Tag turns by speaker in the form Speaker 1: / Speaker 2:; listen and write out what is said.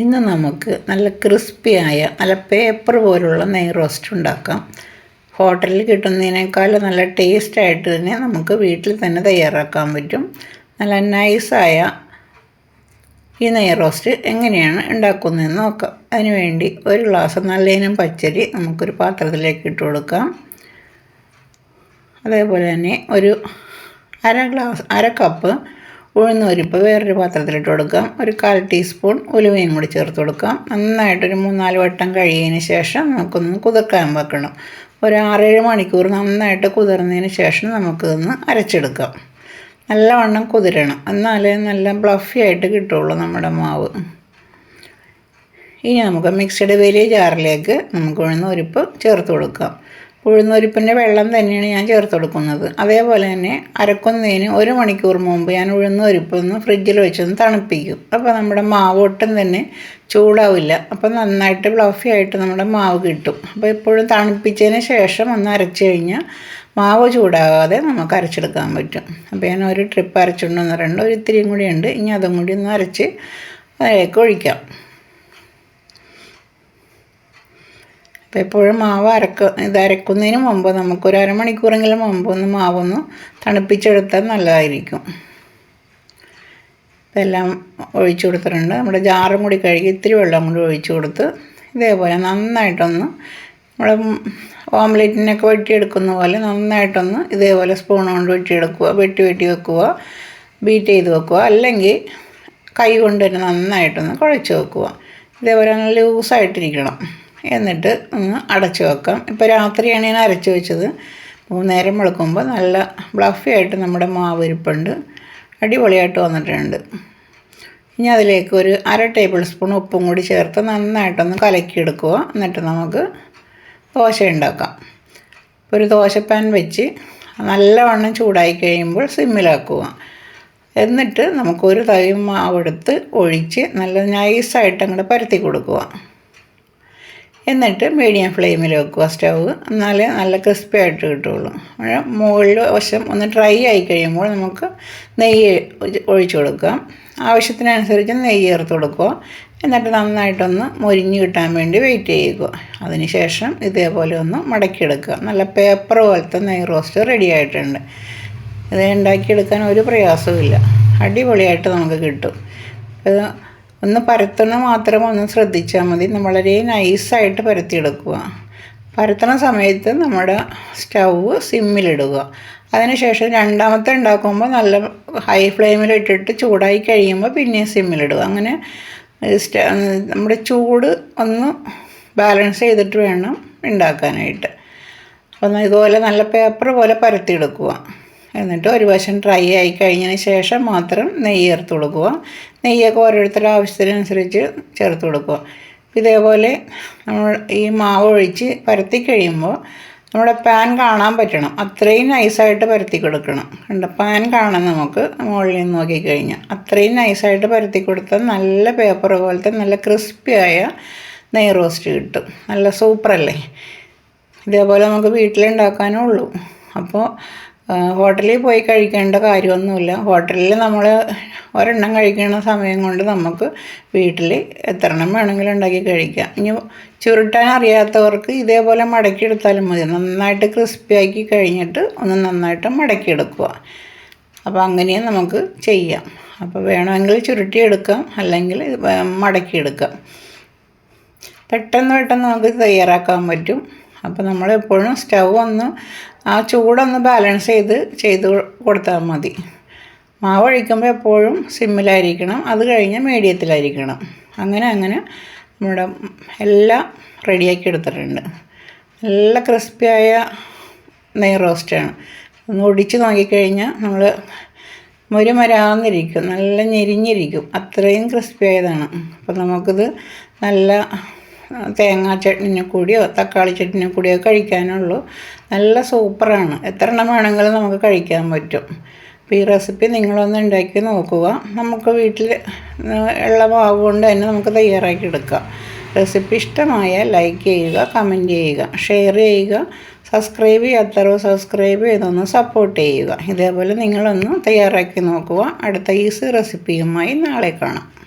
Speaker 1: ഇന്ന് നമുക്ക് നല്ല ക്രിസ്പിയായ നല്ല പേപ്പർ പോലുള്ള നെയ് റോസ്റ്റ് ഉണ്ടാക്കാം. ഹോട്ടലിൽ കിട്ടുന്നതിനേക്കാൾ നല്ല ടേസ്റ്റായിട്ട് തന്നെ നമുക്ക് വീട്ടിൽ തന്നെ തയ്യാറാക്കാൻ പറ്റും. നല്ല നൈസായ ഈ നെയ് റോസ്റ്റ് എങ്ങനെയാണ് ഉണ്ടാക്കുന്നതെന്ന് നോക്കാം. അതിനുവേണ്ടി ഒരു ഗ്ലാസ് നല്ലതിനും പച്ചരി നമുക്കൊരു പാത്രത്തിലേക്ക് ഇട്ട് കൊടുക്കാം. അതേപോലെ തന്നെ ഒരു അര ഗ്ലാസ് അര കപ്പ് ഉഴുന്നുപരിപ്പ് വേറൊരു പാത്രത്തിലിട്ട് കൊടുക്കാം. ഒരു കാൽ ടീസ്പൂൺ ഉലുവയും കൂടി ചേർത്ത് കൊടുക്കാം. നന്നായിട്ടൊരു മൂന്നാൽ വട്ടം കഴിയതിന് ശേഷം നമുക്കൊന്ന് കുതിർക്കാൻ വെക്കണം. ഒരു ആറേഴ് മണിക്കൂർ നന്നായിട്ട് കുതിർന്നതിന് ശേഷം നമുക്കിതൊന്ന് അരച്ചെടുക്കാം. നല്ലവണ്ണം കുതിരണം. എന്നാലേ നല്ല ബ്ലഫി ആയിട്ട് കിട്ടുള്ളൂ നമ്മുടെ മാവ്. ഇനി നമുക്ക് മിക്സഡ് വലിയ ജാറിലേക്ക് നമുക്ക് ഉഴുന്നുപരിപ്പ് ചേർത്ത് കൊടുക്കാം. ഉഴുന്നൊരിപ്പിന്റെ വെള്ളം തന്നെയാണ് ഞാൻ ചേർത്ത് കൊടുക്കുന്നത്. അതേപോലെ തന്നെ അരക്കുന്നതിന് ഒരു മണിക്കൂർ മുമ്പ് ഞാൻ ഉഴുന്നൊരിപ്പ് ഒന്ന് ഫ്രിഡ്ജിൽ വെച്ചൊന്ന് തണുപ്പിക്കും. അപ്പോൾ നമ്മുടെ മാവ് ഒട്ടും തന്നെ ചൂടാവില്ല. അപ്പോൾ നന്നായിട്ട് ഫ്ലഫി ആയിട്ട് നമ്മുടെ മാവ് കിട്ടും. അപ്പോൾ എപ്പോഴും തണുപ്പിച്ചതിന് ശേഷം ഒന്ന് അരച്ച് കഴിഞ്ഞാൽ മാവ് ചൂടാകാതെ നമുക്ക് അരച്ചെടുക്കാൻ പറ്റും. അപ്പോൾ ഞാൻ ഒരു ട്രിപ്പ് അരച്ചിട്ടുണ്ടെന്ന് പറയുന്നുണ്ട് ഒരു ഇത്തിരിയും കൂടി ഉണ്ട്. ഇനി അതും കൂടി ഒന്ന് അരച്ച് അതിലേക്ക് ഒഴിക്കാം. അപ്പോൾ എപ്പോഴും മാവ് അരക്ക ഇത് അരക്കുന്നതിന് മുമ്പ് നമുക്കൊരു അരമണിക്കൂറെങ്കിലും മുമ്പ് ഒന്ന് മാവൊന്ന് തണുപ്പിച്ചെടുത്താൽ നല്ലതായിരിക്കും. ഇതെല്ലാം ഒഴിച്ചു കൊടുത്തിട്ടുണ്ട്. നമ്മുടെ ജാറും കൂടി കഴുകി ഇത്തിരി വെള്ളം കൂടി ഒഴിച്ചു കൊടുത്ത് ഇതേപോലെ നന്നായിട്ടൊന്ന് നമ്മുടെ ഓംലെറ്റിനൊക്കെ വെട്ടിയെടുക്കുന്ന പോലെ നന്നായിട്ടൊന്ന് ഇതേപോലെ സ്പൂൺ കൊണ്ട് വെട്ടിയെടുക്കുക വെട്ടി വെട്ടി വെക്കുക ബീറ്റ് ചെയ്ത് വെക്കുക. അല്ലെങ്കിൽ കൈ കൊണ്ട് തന്നെ നന്നായിട്ടൊന്ന് കുഴച്ച് വെക്കുക. ഇതേപോലെ ലൂസായിട്ടിരിക്കണം. എന്നിട്ട് ഒന്ന് അടച്ചു വെക്കാം. ഇപ്പോൾ രാത്രിയാണ് ഞാൻ അരച്ച് വെച്ചത്. നേരം വെളുക്കുമ്പോൾ നല്ല ബ്ലഫി ആയിട്ട് നമ്മുടെ മാവ് ഇരിപ്പുണ്ട്. അടിപൊളിയായിട്ട് വന്നിട്ടുണ്ട്. ഇനി അതിലേക്ക് ഒരു അര ടേബിൾ സ്പൂൺ ഉപ്പും കൂടി ചേർത്ത് നന്നായിട്ടൊന്ന് കലക്കിയെടുക്കുക. എന്നിട്ട് നമുക്ക് ദോശ ഉണ്ടാക്കാം. ഒരു ദോശപ്പാൻ വെച്ച് നല്ലവണ്ണം ചൂടായി കഴിയുമ്പോൾ സിമ്മിലാക്കുക എന്നിട്ട് നമുക്കൊരു തൈ മാവെടുത്ത് ഒഴിച്ച് നല്ല നൈസായിട്ട് അങ്ങോട്ട് പരത്തി കൊടുക്കുക. എന്നിട്ട് മീഡിയം ഫ്ലെയിമിൽ വെക്കുക സ്റ്റവ് എന്നാലേ നല്ല ക്രിസ്പി ആയിട്ട് കിട്ടുള്ളൂ. മുകളിൽ വശം ഒന്ന് ഡ്രൈ ആയി കഴിയുമ്പോൾ നമുക്ക് നെയ്യ് ഒഴിച്ചു കൊടുക്കാം. ആവശ്യത്തിനനുസരിച്ച് നെയ്യ് ചേർത്ത് കൊടുക്കുക. എന്നിട്ട് നന്നായിട്ടൊന്ന് മൊരിഞ്ഞ് കിട്ടാൻ വേണ്ടി വെയിറ്റ് ചെയ്യുക. അതിനുശേഷം ഇതേപോലെ ഒന്ന് മടക്കിയെടുക്കുക. നല്ല പേപ്പർ പോലത്തെ നെയ് റോസ്റ്റ് റെഡി ആയിട്ടുണ്ട്. ഇത് ഉണ്ടാക്കിയെടുക്കാൻ ഒരു പ്രയാസവും അടിപൊളിയായിട്ട് നമുക്ക് കിട്ടും. ഇത് ഒന്ന് പരത്തണ മാത്രം ഒന്ന് ശ്രദ്ധിച്ചാൽ മതി. വളരെ നൈസായിട്ട് പരത്തിയെടുക്കുക. പരത്തണ സമയത്ത് നമ്മുടെ സ്റ്റൗവ് സിമ്മിലിടുക. അതിനുശേഷം രണ്ടാമത്തെ ഉണ്ടാക്കുമ്പോൾ നല്ല ഹൈ ഫ്ലെയിമിലിട്ടിട്ട് ചൂടായി കഴിയുമ്പോൾ പിന്നെയും സിമ്മിലിടുക. അങ്ങനെ നമ്മുടെ ചൂട് ഒന്ന് ബാലൻസ് ചെയ്തിട്ട് വേണം ഉണ്ടാക്കാനായിട്ട്. അപ്പം ഇതുപോലെ നല്ല പേപ്പർ പോലെ പരത്തിയെടുക്കുക. എന്നിട്ട് ഒരു വശം ഡ്രൈ ആയി കഴിഞ്ഞതിന് ശേഷം മാത്രം നെയ്യ് ചേർത്ത് കൊടുക്കുക. നെയ്യൊക്കെ ഓരോരുത്തരുടെ ആവശ്യത്തിനനുസരിച്ച് ചേർത്ത് കൊടുക്കുക ഇതേപോലെ നമ്മൾ ഈ മാവ് ഒഴിച്ച് പരത്തി കഴിയുമ്പോൾ നമ്മുടെ പാൻ കാണാൻ പറ്റണം. അത്രയും നൈസായിട്ട് പരത്തി കൊടുക്കണം. കണ്ട? പാൻ കാണാൻ നമുക്ക് മുകളിൽ നിന്ന് നോക്കിക്കഴിഞ്ഞാൽ അത്രയും നൈസായിട്ട് പരത്തി കൊടുത്താൽ നല്ല പേപ്പർ പോലത്തെ നല്ല ക്രിസ്പിയായ നെയ് റോസ്റ്റ് കിട്ടും. നല്ല സൂപ്പറല്ലേ? ഇതേപോലെ നമുക്ക് വീട്ടിലുണ്ടാക്കാനേ ഉള്ളൂ. അപ്പോൾ ഹോട്ടലിൽ പോയി കഴിക്കേണ്ട കാര്യമൊന്നുമില്ല. ഹോട്ടലിൽ നമ്മൾ ഒരെണ്ണം കഴിക്കുന്ന സമയം കൊണ്ട് നമുക്ക് വീട്ടിൽ എത്ര എണ്ണം വേണമെങ്കിലും ഉണ്ടാക്കി കഴിക്കാം. ഇനി ചുരുട്ടാൻ അറിയാത്തവർക്ക് ഇതേപോലെ മടക്കിയെടുത്താലും മതി. നന്നായിട്ട് ക്രിസ്പി ആക്കി കഴിഞ്ഞിട്ട് ഒന്ന് നന്നായിട്ട് മടക്കിയെടുക്കുക അപ്പോൾ അങ്ങനെയും നമുക്ക് ചെയ്യാം. അപ്പോൾ വേണമെങ്കിൽ ചുരുട്ടിയെടുക്കാം അല്ലെങ്കിൽ മടക്കിയെടുക്കാം പെട്ടെന്ന് പെട്ടെന്ന് നമുക്ക് തയ്യാറാക്കാൻ പറ്റും. അപ്പോൾ നമ്മൾ എപ്പോഴും സ്റ്റൗ ഒന്ന് ആ ചൂടൊന്ന് ബാലൻസ് ചെയ്ത് ചെയ്ത് കൊടുത്താൽ മതി. മാവ് ഒഴിക്കുമ്പോൾ എപ്പോഴും സിമ്മിലായിരിക്കണം അത് കഴിഞ്ഞ് മീഡിയത്തിലായിരിക്കണം. അങ്ങനെ അങ്ങനെ നമ്മുടെ എല്ലാം റെഡിയാക്കി എടുത്തിട്ടുണ്ട്. നല്ല ക്രിസ്പിയായ നെയ് റോസ്റ്റാണ് ഒന്ന് ഒടിച്ച് നോക്കിക്കഴിഞ്ഞാൽ നമ്മൾ മുരുമരാന്നിരിക്കും നല്ല ഞെരിഞ്ഞിരിക്കും. അത്രയും ക്രിസ്പിയായതാണ് അപ്പം അപ്പോൾ നമുക്കിത് നല്ല തേങ്ങാ ചട്നിനെ കൂടിയോ തക്കാളി ചട്നിനെ കൂടിയോ കഴിക്കാനുള്ളൂ. നല്ല സൂപ്പറാണ്. എത്ര എണ്ണം വേണമെങ്കിലും നമുക്ക് കഴിക്കാൻ പറ്റും. അപ്പോൾ ഈ റെസിപ്പി നിങ്ങളൊന്ന് ഉണ്ടാക്കി നോക്കുക. നമുക്ക് വീട്ടിൽ ഉള്ള മാവ് കൊണ്ട് തന്നെ നമുക്ക് തയ്യാറാക്കി എടുക്കാം. റെസിപ്പി ഇഷ്ടമായ ലൈക്ക് ചെയ്യുക കമന്റ് ചെയ്യുക ഷെയർ ചെയ്യുക സബ്സ്ക്രൈബ് ചെയ്യാത്തവർ സബ്സ്ക്രൈബ് ചെയ്തൊന്ന് സപ്പോർട്ട് ചെയ്യുക. ഇതേപോലെ നിങ്ങളൊന്ന് തയ്യാറാക്കി നോക്കുക. അടുത്ത ഈസി റെസിപ്പിയുമായി നാളെ കാണാം.